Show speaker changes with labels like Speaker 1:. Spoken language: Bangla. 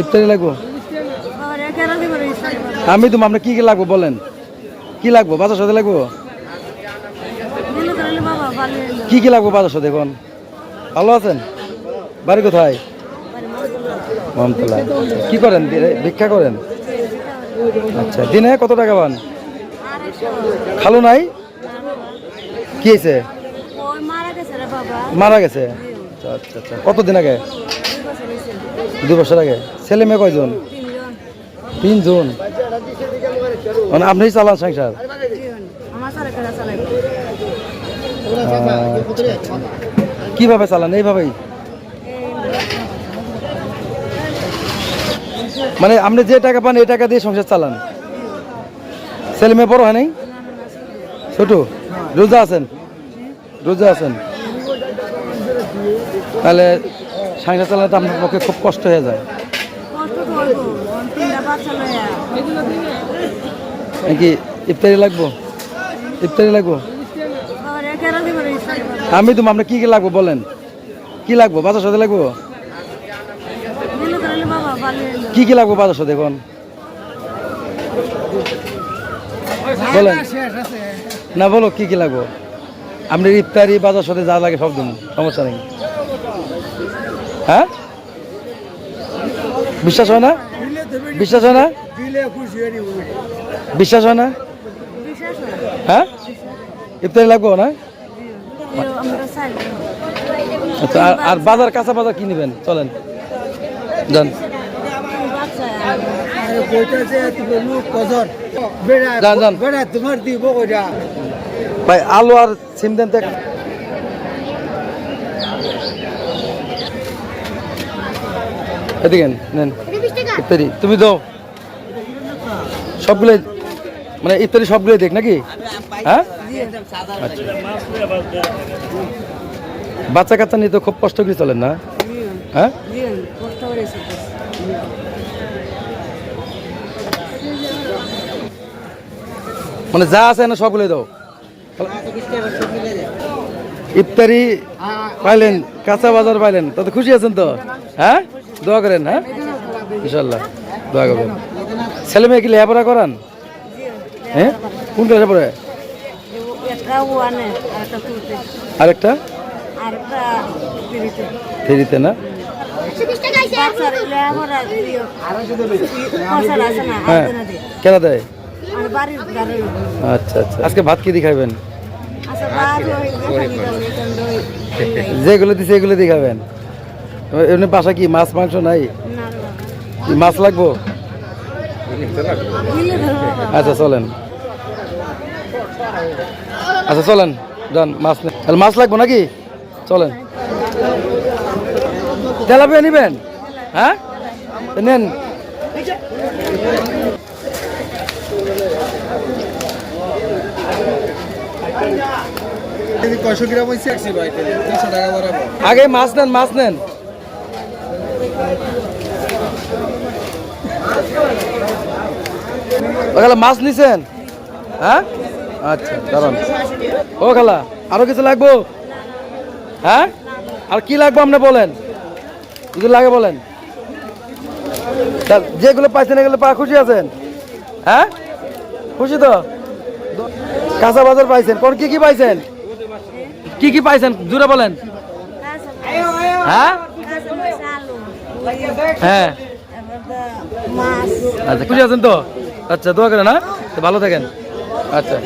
Speaker 1: ইফতারি লাগবো? আমি তো আপনার কি কি লাগবো বলেন? কি লাগবো? বাজার সাথে লাগবো? কি কি লাগবো বাজার সাথে এখন? ভালো আছেন? বাড়ি কোথায়? কি করেন? ভিক্ষা করেন? আচ্ছা দিনে কত টাকা পান? খালো নাই? কি হয়েছে?
Speaker 2: মারা গেছে?
Speaker 1: আচ্ছা আচ্ছা আচ্ছা। কতদিন আগে?
Speaker 2: দুই বছর
Speaker 1: আগে। ছেলে মেয়ে কয়জন?
Speaker 2: তিনজন।
Speaker 1: মানে আপনি চালান সংসার? আচ্ছা, কীভাবে চালান? এইভাবেই? মানে আপনি যে টাকা পান এই টাকা দিয়ে সংসার চালান? ছেলে মেয়ে বড় হয় নাই? ছোট? রোজা আছেন? রোজা আছেন? তাহলে সংসার চালাতে আপনার পক্ষে খুব কষ্ট হয়ে যায়। নাকি ইফতারি লাগবো? ইফতারি লাগবো? আমি তো আপনার কি কি লাগবো বলেন? কি লাগবো বাজার সাথে লাগবো? কি কি লাগবো বাজার সাথে এখন? বলেন। না বলো কি কি লাগবো? আপনার ইফতারি বাজার সাথে যা লাগে সব দিন সমস্যা নেই। হ্যাঁ? বিশ্বাস হয় না? বিশ্বাস হয় না? বিশ্বাস হয় না?
Speaker 2: হ্যাঁ?
Speaker 1: ইফতারি লাগবো না? আচ্ছা আর- বাজার, কাঁচা বাজার কি নেবেন? চলেন। যান। ভাই, আলু আর সিম দেন তো এক- এদিকে নেন ইফতারি তুমি দাও। সবগুলোই মানে ইফতারি সবগুলোই দেখ নাকি? হ্যাঁ? আচ্ছা। বাচ্চা কাচ্চা নিয়ে তো খুব কষ্ট করে চলেন না? হ্যাঁ? মানে যা আছে না সবগুলোই দাও। ইফতারি পাইলেন, কাঁচা বাজার পাইলেন তাতে খুশি আছেন তো? হ্যাঁ? দোয়া করেন হ্যাঁ? ইনশাল্লাহ দোয়া করবেন। ছেলে মেয়ে কি লেখাপড়া করান? হ্যাঁ? কোন ক্লাসে পড়ে? আরেকটা?
Speaker 2: আর
Speaker 1: ফেরিতে না? হ্যাঁ। কেন দেয়? আচ্ছা আচ্ছা। আজকে ভাত কি দিয়ে খাবেন
Speaker 2: আচ্ছা
Speaker 1: যেগুলো দিছে এগুলো দিয়ে খাবেন। এমনি বাসা কি মাছ মাংস নাই? কি মাছ লাগবো? আচ্ছা চলেন। আচ্ছা চলেন যান মাছ তাহলে মাছ লাগবো নাকি? চলেন। তেলাপিয়া নিবেন? হ্যাঁ? নেন। আগে মাছ নেন মাছ নেন। খালা মাছ নিছেন? হ্যাঁ? আচ্ছা দাঁড়ান। ও খালা আরও কিছু লাগবো? হ্যাঁ? আর কি লাগবে আপনি বলেন? যদি লাগে বলেন। যেগুলো পাইছেন এগুলো পা খুশি আছেন? হ্যাঁ? খুশি তো? কাঁচা বাজার পাইছেন। কোন কি কি পাইছেন? কি কি পাইছেন? জুড়ে বলেন। হ্যাঁ? হ্যাঁ। আচ্ছা খুশি আছেন তো? আচ্ছা দোয়া করেন হ্যাঁ? তো ভালো থাকেন। আচ্ছা